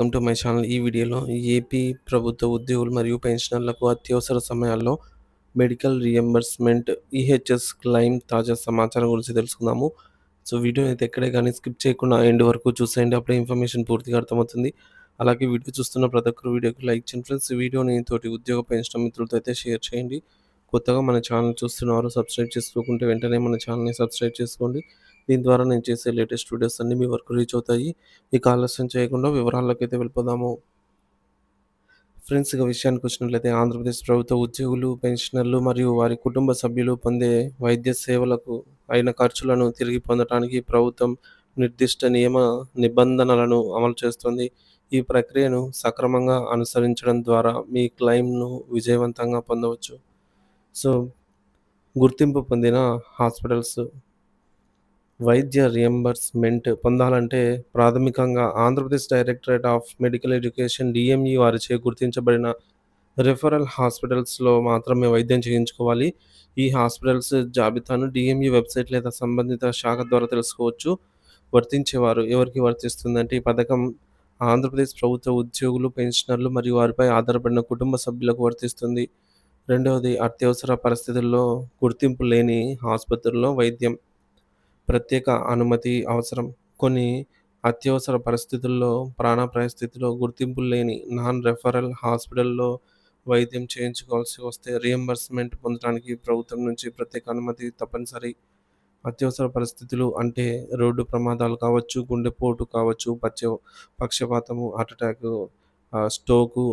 Welcome to my channel ఈ వీడియోలో AP ప్రభుత్వ ఉద్యోగులు మరియు పెన్షనర్లకు అత్యవసర సమయాల్లో మెడికల్ రియంబర్స్మెంట్ ఈహెచ్ఎస్ క్లైమ్ తాజా సమాచారం గురించి తెలుసుకుందాము. సో వీడియో అయితే ఎక్కడే కానీ స్కిప్ చేయకుండా ఎండ్ వరకు చూసేయండి. అప్పుడే ఇన్ఫర్మేషన్ పూర్తిగా అర్థమవుతుంది. అలాగే వీడియో చూస్తున్న ప్రతి ఒక్కరు వీడియోకి లైక్ చేయండి. ఫ్రెండ్స్ వీడియోని తోటి ఉద్యోగ పెన్షన్ మిత్రులతో అయితే షేర్ చేయండి. కొత్తగా మన ఛానల్ చూస్తున్నవారు సబ్స్క్రైబ్ చేసుకోకుంటే వెంటనే మన ఛానల్ని సబ్స్క్రైబ్ చేసుకోండి. దీని ద్వారా నేను చేసే లేటెస్ట్ వీడియోస్ అన్నీ మీ వరకు రీచ్ అవుతాయి. ఇక ఆలస్యం చేయకుండా వివరాల్లోకి అయితే వెళ్ళిపోదాము. ఫ్రెండ్స్ ఇక విషయానికి వచ్చినట్లయితే ఆంధ్రప్రదేశ్ ప్రభుత్వ ఉద్యోగులు పెన్షనర్లు మరియు వారి కుటుంబ సభ్యులు పొందే వైద్య సేవలకు అయిన ఖర్చులను తిరిగి పొందడానికి ప్రభుత్వం నిర్దిష్ట నియమ నిబంధనలను అమలు చేస్తుంది. ఈ ప్రక్రియను సక్రమంగా అనుసరించడం ద్వారా మీ క్లెయిమ్ను విజయవంతంగా పొందవచ్చు. సో గుర్తింపు పొందిన హాస్పిటల్స్ వైద్య రియంబర్స్మెంట్ పొందాలంటే ప్రాథమికంగా Andhra Pradesh directorate of medical education DME వారిచే గుర్తించబడిన రెఫరల్ హాస్పిటల్స్లో మాత్రమే వైద్యం చేయించుకోవాలి. ఈ హాస్పిటల్స్ జాబితాను డిఎంఈ వెబ్సైట్ లేదా సంబంధిత శాఖ ద్వారా తెలుసుకోవచ్చు. వర్తించేవారు ఎవరికి వర్తిస్తుందంటే ఈ పథకం ఆంధ్రప్రదేశ్ ప్రభుత్వ ఉద్యోగులు పెన్షనర్లు మరియు వారిపై ఆధారపడిన కుటుంబ సభ్యులకు వర్తిస్తుంది. రెండవది అత్యవసర పరిస్థితుల్లో గుర్తింపు లేని ఆసుపత్రుల్లో వైద్యం. ప్రత్యేక అనుమతి అవసరం. కొన్ని అత్యవసర పరిస్థితుల్లో ప్రాణాపాయ స్థితిలో గుర్తింపు లేని నాన్ రెఫరల్ హాస్పిటల్లో వైద్యం చేయించుకోవాల్సి వస్తే రియంబర్స్మెంట్ పొందడానికి ప్రభుత్వం నుంచి ప్రత్యేక అనుమతి తప్పనిసరి. అత్యవసర పరిస్థితులు అంటే రోడ్డు ప్రమాదాలు కావచ్చు గుండెపోటు కావచ్చు పచ్చ పక్షపాతము హార్ట్ అటాక్ స్ట్రోకు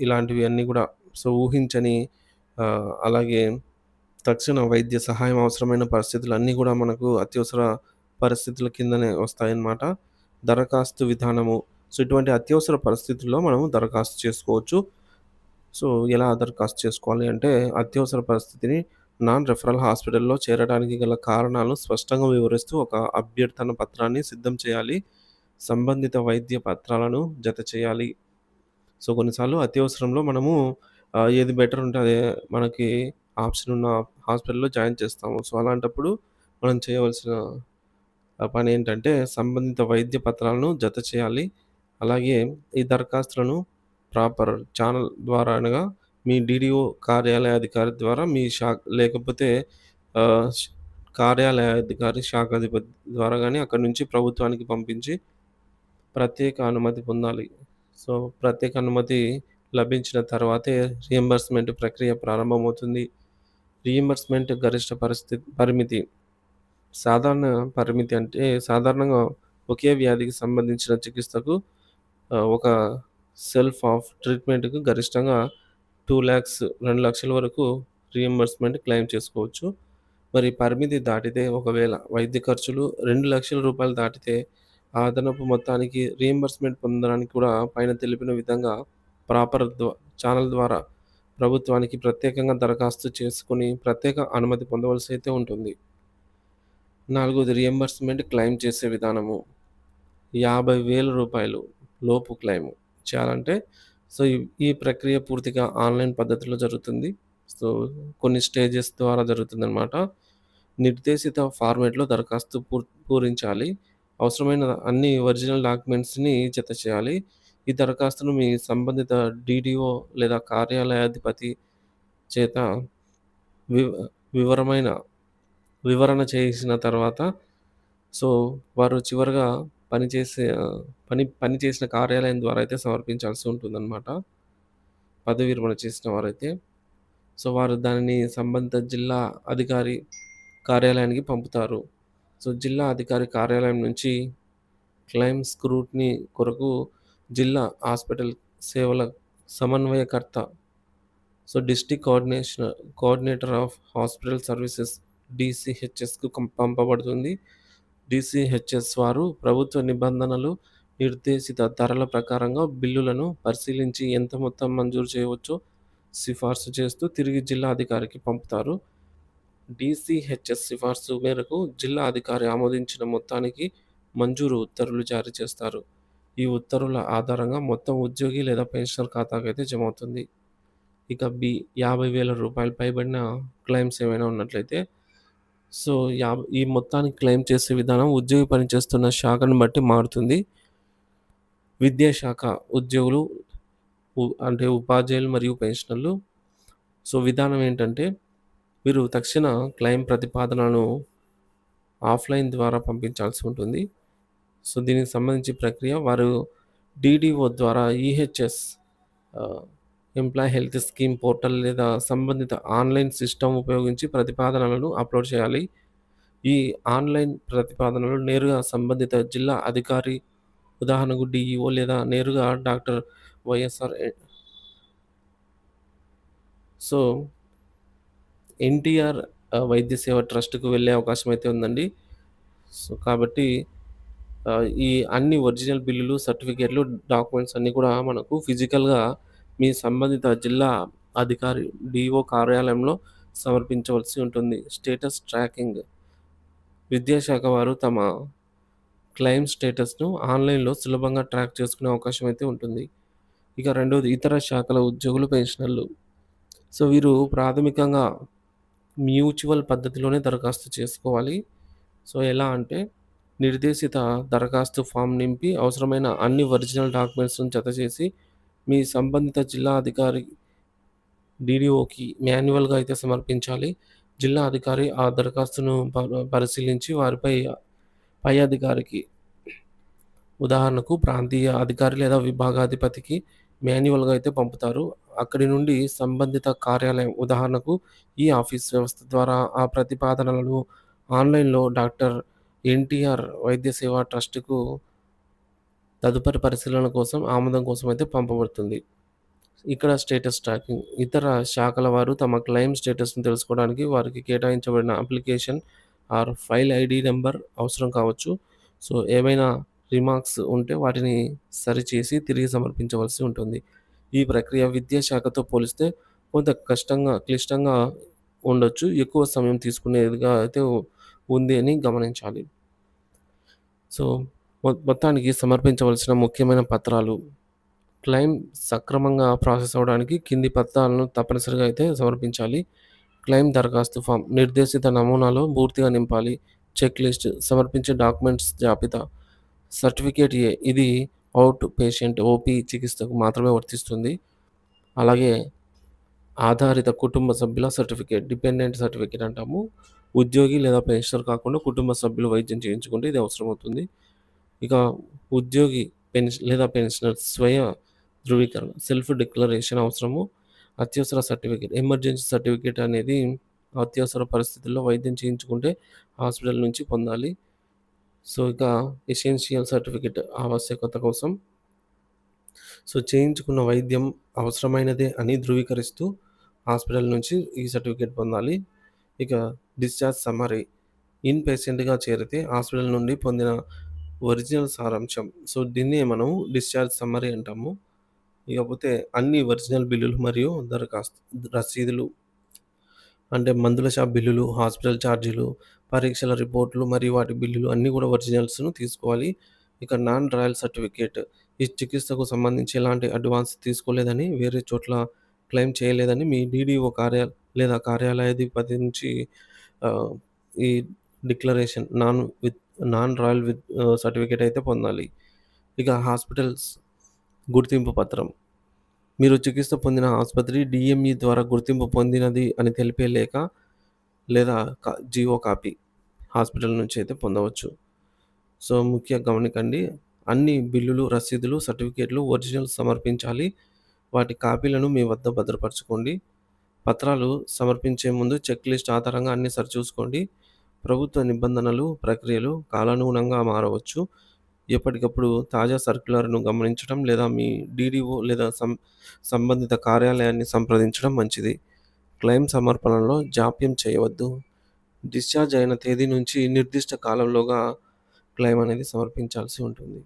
ఇలాంటివి అన్నీ కూడా సో ఊహించని అలాగే తక్షణ వైద్య సహాయం అవసరమైన పరిస్థితులు అన్నీ కూడా మనకు అత్యవసర పరిస్థితుల కిందనే వస్తాయన్నమాట. దరఖాస్తు విధానము. సో ఇటువంటి అత్యవసర పరిస్థితుల్లో మనము దరఖాస్తు చేసుకోవచ్చు. సో ఎలా దరఖాస్తు చేసుకోవాలి అంటే అత్యవసర పరిస్థితిని నాన్ రెఫరల్ హాస్పిటల్లో చేరడానికి గల కారణాలు స్పష్టంగా వివరిస్తూ ఒక అభ్యర్థన పత్రాన్ని సిద్ధం చేయాలి. సంబంధిత వైద్య పత్రాలను జత చేయాలి. సో కొన్నిసార్లు అత్యవసరంలో మనము ఏది బెటర్ ఉంటే అదే మనకి ఆప్షన్ ఉన్న హాస్పిటల్లో జాయిన్ చేస్తాము. సో అలాంటప్పుడు మనం చేయవలసిన పని ఏంటంటే సంబంధిత వైద్య పత్రాలను జత చేయాలి. అలాగే ఈ దరఖాస్తులను ప్రాపర్ ఛానల్ ద్వారా అనగా మీ డిడిఓ కార్యాలయ అధికారి ద్వారా మీ శాఖ లేకపోతే కార్యాలయ అధికారి శాఖాధిపతి ద్వారా కానీ అక్కడి నుంచి ప్రభుత్వానికి పంపించి ప్రత్యేక అనుమతి పొందాలి. సో ప్రత్యేక అనుమతి లభించిన తర్వాతే రియంబర్స్మెంట్ ప్రక్రియ ప్రారంభమవుతుంది. రీయింబర్స్మెంట్ గరిష్ట పరిస్థితి పరిమితి సాధారణ పరిమితి అంటే సాధారణంగా ఒకే వ్యాధికి సంబంధించిన చికిత్సకు ఒక సెల్ఫ్ ఆఫ్ ట్రీట్మెంట్‌కు గరిష్టంగా టూ ల్యాక్స్ రెండు లక్షల వరకు రీయింబర్స్మెంట్ క్లెయిమ్ చేసుకోవచ్చు. మరి పరిమితి దాటితే ఒకవేళ వైద్య ఖర్చులు రెండు లక్షల రూపాయలు దాటితే ఆ అదనపు మొత్తానికి రీయింబర్స్మెంట్ పొందడానికి కూడా పైన తెలిపిన విధంగా ప్రాపర్ ద్వా ఛానల్ ద్వారా ప్రభుత్వానికి ప్రత్యేకంగా దరఖాస్తు చేసుకుని ప్రత్యేక అనుమతి పొందవలసి అయితే ఉంటుంది. నాలుగోది రియంబర్స్మెంట్ క్లెయిమ్ చేసే విధానము. యాభై వేల రూపాయలు లోపు క్లెయిమ్ చేయాలంటే సో ఈ ప్రక్రియ పూర్తిగా ఆన్‌లైన్ పద్ధతిలో జరుగుతుంది. సో కొన్ని స్టేజెస్ ద్వారా జరుగుతుందనమాట. నిర్దేశిత ఫార్మేట్లో దరఖాస్తు పూర్ పూరించాలి. అవసరమైన అన్ని ఒరిజినల్ డాక్యుమెంట్స్‌ని జత చేయాలి. ఈ దరఖాస్తును మీ సంబంధిత డీడీఓ లేదా కార్యాలయాధిపతి చేత వివ వివరమైన వివరణ చేసిన తర్వాత సో వారు చివరిగా పనిచేసే పని పని చేసిన కార్యాలయం ద్వారా అయితే సమర్పించాల్సి ఉంటుందన్నమాట. పదవి విరమణ చేసిన వారైతే. సో వారు దానిని సంబంధిత జిల్లా అధికారి కార్యాలయానికి పంపుతారు. సో జిల్లా అధికారి కార్యాలయం నుంచి క్లైమ్ స్క్రూట్ని కొరకు జిల్లా హాస్పిటల్ సేవల సమన్వయకర్త so district coordination coordinator of hospital services డీసీహెచ్ఎస్‌కు పంపబడుతుంది. డిసిహెచ్ఎస్ వారు ప్రభుత్వ నిబంధనలు, నిర్దేశిత ధరల ప్రకారంగా బిల్లులను పరిశీలించి ఎంత మొత్తం మంజూరు చేయవచ్చో సిఫార్సు చేస్తూ తిరిగి జిల్లా అధికారికి పంపుతారు. డీసీహెచ్ఎస్ సిఫార్సు మేరకు జిల్లా అధికారి ఆమోదించిన మొత్తానికి మంజూరు ఉత్తర్వులు జారీ చేస్తారు. ఈ ఉత్తర్వుల ఆధారంగా మొత్తం ఉద్యోగి లేదా పెన్షనర్ ఖాతాకు అయితే జమ అవుతుంది ఇక బి యాభై వేల రూపాయలు పైబడిన క్లెయిమ్స్ ఏమైనా ఉన్నట్లయితే సో యాభై ఈ మొత్తానికి క్లెయిమ్ చేసే విధానం ఉద్యోగి పనిచేస్తున్న శాఖను బట్టి మారుతుంది. విద్యాశాఖ ఉద్యోగులు అంటే ఉపాధ్యాయులు మరియు పెన్షనర్లు. సో, విధానం ఏంటంటే మీరు తక్షణ క్లెయిమ్ ప్రతిపాదనను ఆఫ్‌లైన్ ద్వారా పంపించాల్సి ఉంటుంది. సో, దీనికి సంబంధించి ప్రక్రియ వారు డీడీఓ ద్వారా EHS employ employee health scheme portal లేదా సంబంధిత ఆన్‌లైన్ సిస్టమ్ ఉపయోగించి ప్రతిపాదనలను అప్‌లోడ్ చేయాలి. ఈ ఆన్‌లైన్ ప్రతిపాదనలు నేరుగా సంబంధిత జిల్లా అధికారి ఉదాహరణకు డిఈఓ లేదా నేరుగా డాక్టర్ వైఎస్ఆర్ సో, ఎన్టీఆర్ వైద్య సేవ ట్రస్ట్‌కు వెళ్ళే అవకాశం అయితే ఉందండి. సో, కాబట్టి ఆహ్, ఈ అన్ని ఒరిజినల్ బిల్లులు, సర్టిఫికేట్‌లు, డాక్యుమెంట్స్ అన్నీ కూడా మనకు ఫిజికల్‌గా మీ సంబంధిత జిల్లా అధికారి డీఓ కార్యాలయంలో సమర్పించవలసి ఉంటుంది. స్టేటస్ ట్రాకింగ్ విద్యాశాఖ వారు తమ క్లెయిమ్ స్టేటస్‌ను ఆన్‌లైన్‌లో సులభంగా ట్రాక్ చేసుకునే అవకాశం అయితే ఉంటుంది. ఇక రెండోది ఇతర శాఖల ఉద్యోగులు, పెన్షనర్లు. సో, వీరు ప్రాథమికంగా మ్యూచువల్ పద్ధతిలోనే దరఖాస్తు చేసుకోవాలి. సో, ఎలా అంటే నిర్దేశిత దరఖాస్తు ఫామ్ నింపి అవసరమైన అన్ని ఒరిజినల్ డాక్యుమెంట్స్‌ను జతచేసి మీ సంబంధిత జిల్లా అధికారి డీడీఓకి మాన్యువల్‌గా అయితే సమర్పించాలి. జిల్లా అధికారి ఆ దరఖాస్తును ప పరిశీలించి వారిపై పై అధికారికి ఉదాహరణకు ప్రాంతీయ అధికారి లేదా విభాగాధిపతికి మాన్యువల్‌గా అయితే పంపుతారు. అక్కడి నుండి సంబంధిత కార్యాలయం ఉదాహరణకు ఈ ఆఫీస్ వ్యవస్థ ద్వారా ఆ ప్రతిపాదనలను ఆన్‌లైన్‌లో డాక్టర్ ఎన్టీఆర్ వైద్య సేవ ట్రస్ట్‌కు తదుపరి పరిశీలన కోసం, ఆమోదం కోసం అయితే పంపబడుతుంది. ఇక్కడ స్టేటస్ ట్రాకింగ్ ఇతర శాఖల వారు తమ క్లెయిమ్ స్టేటస్‌ని తెలుసుకోవడానికి వారికి కేటాయించబడిన application or file ID number అవసరం కావచ్చు. సో, ఏమైనా రిమార్క్స్ ఉంటే వాటిని సరిచేసి తిరిగి సమర్పించవలసి ఉంటుంది. ఈ ప్రక్రియ విద్యాశాఖతో పోలిస్తే కొంత కష్టంగా, క్లిష్టంగా ఉండొచ్చు. ఎక్కువ సమయం తీసుకునేదిగా అయితే ఉంది అని గమనించాలి. సో, మొ మొత్తానికి సమర్పించవలసిన ముఖ్యమైన పత్రాలు క్లెయిమ్ సక్రమంగా ప్రాసెస్ అవ్వడానికి కింది పత్రాలను తప్పనిసరిగా అయితే సమర్పించాలి. క్లెయిమ్ దరఖాస్తు ఫామ్ నిర్దేశిత నమూనాలో పూర్తిగా నింపాలి. చెక్ లిస్ట్ సమర్పించే డాక్యుమెంట్స్ జాబితా. సర్టిఫికేట్ ఏ ఇది అవుట్ పేషెంట్ ఓపీ చికిత్సకు మాత్రమే వర్తిస్తుంది. అలాగే ఆధారిత కుటుంబ సభ్యుల సర్టిఫికేట్ డిపెండెంట్ సర్టిఫికేట్ అంటాము. ఉద్యోగి లేదా పెన్షనర్ కాకుండా కుటుంబ సభ్యులు వైద్యం చేయించుకుంటే ఇది అవసరమవుతుంది. ఇక ఉద్యోగి పెన్షన్ లేదా పెన్షనర్ స్వయ ధృవీకరణ సెల్ఫ్ డిక్లరేషన్ అవసరము. అత్యవసర సర్టిఫికేట్ ఎమర్జెన్సీ సర్టిఫికేట్ అనేది అత్యవసర పరిస్థితుల్లో వైద్యం చేయించుకుంటే హాస్పిటల్ నుంచి పొందాలి. సో, ఇక ఎసెన్షియల్ సర్టిఫికేట్ ఆవశ్యకత కోసం సో, చేయించుకున్న వైద్యం అవసరమైనదే అని ధృవీకరిస్తూ హాస్పిటల్ నుంచి ఈ సర్టిఫికేట్ పొందాలి. ఇక డిశ్చార్జ్ సమ్మరీ ఇన్ పేషెంట్‌గా చేరితే హాస్పిటల్ నుండి పొందిన ఒరిజినల్ సారాంశం. సో, దీన్నే మనం డిశ్చార్జ్ సమ్మరీ అంటాము. ఇకపోతే అన్ని ఒరిజినల్ బిల్లులు మరియు దరఖాస్తు రసీదులు అంటే మందుల షాప్ బిల్లులు, హాస్పిటల్ ఛార్జీలు, పరీక్షల రిపోర్ట్‌లు మరియు వాటి బిల్లులు అన్నీ కూడా ఒరిజినల్స్‌ను తీసుకోవాలి. ఇక నాన్ రాయల్ సర్టిఫికేట్ ఈ చికిత్సకు సంబంధించి ఎలాంటి అడ్వాన్స్ తీసుకోలేదని, వేరే చోట్ల క్లెయిమ్ చేయలేదని మీ డీడీఓ కార్యాలయం లేదా కార్యాలయాధిపతి నుంచి ఈ declaration non with non royal with certificate అయితే పొందాలి. ఇక హాస్పిటల్స్ గుర్తింపు పత్రం. మీరు చికిత్స పొందిన ఆసుపత్రి డిఎంఈ ద్వారా గుర్తింపు పొందినది అని తెలిపే లేఖ లేదా జియో కాపీ హాస్పిటల్ నుంచి అయితే పొందవచ్చు. సో, ముఖ్య గమనికండి అన్ని బిల్లులు, రసీదులు, సర్టిఫికేట్‌లు ఒరిజినల్ సమర్పించాలి. వాటి కాపీలను మీ వద్ద భద్రపరచుకోండి. పత్రాలు సమర్పించే ముందు చెక్ లిస్ట్ ఆధారంగా అన్ని సరిచూసుకోండి. ప్రభుత్వ నిబంధనలు, ప్రక్రియలు కాలానుగుణంగా మారవచ్చు. ఎప్పటికప్పుడు తాజా సర్క్యులర్‌ను గమనించడం లేదా మీ డీడీఓ లేదా సం సంబంధిత కార్యాలయాన్ని సంప్రదించడం మంచిది. క్లెయిమ్ సమర్పణలో జాప్యం చేయవద్దు. డిశ్చార్జ్ అయిన తేదీ నుంచి నిర్దిష్ట కాలంలోగా క్లెయిమ్ అనేది సమర్పించాల్సి ఉంటుంది.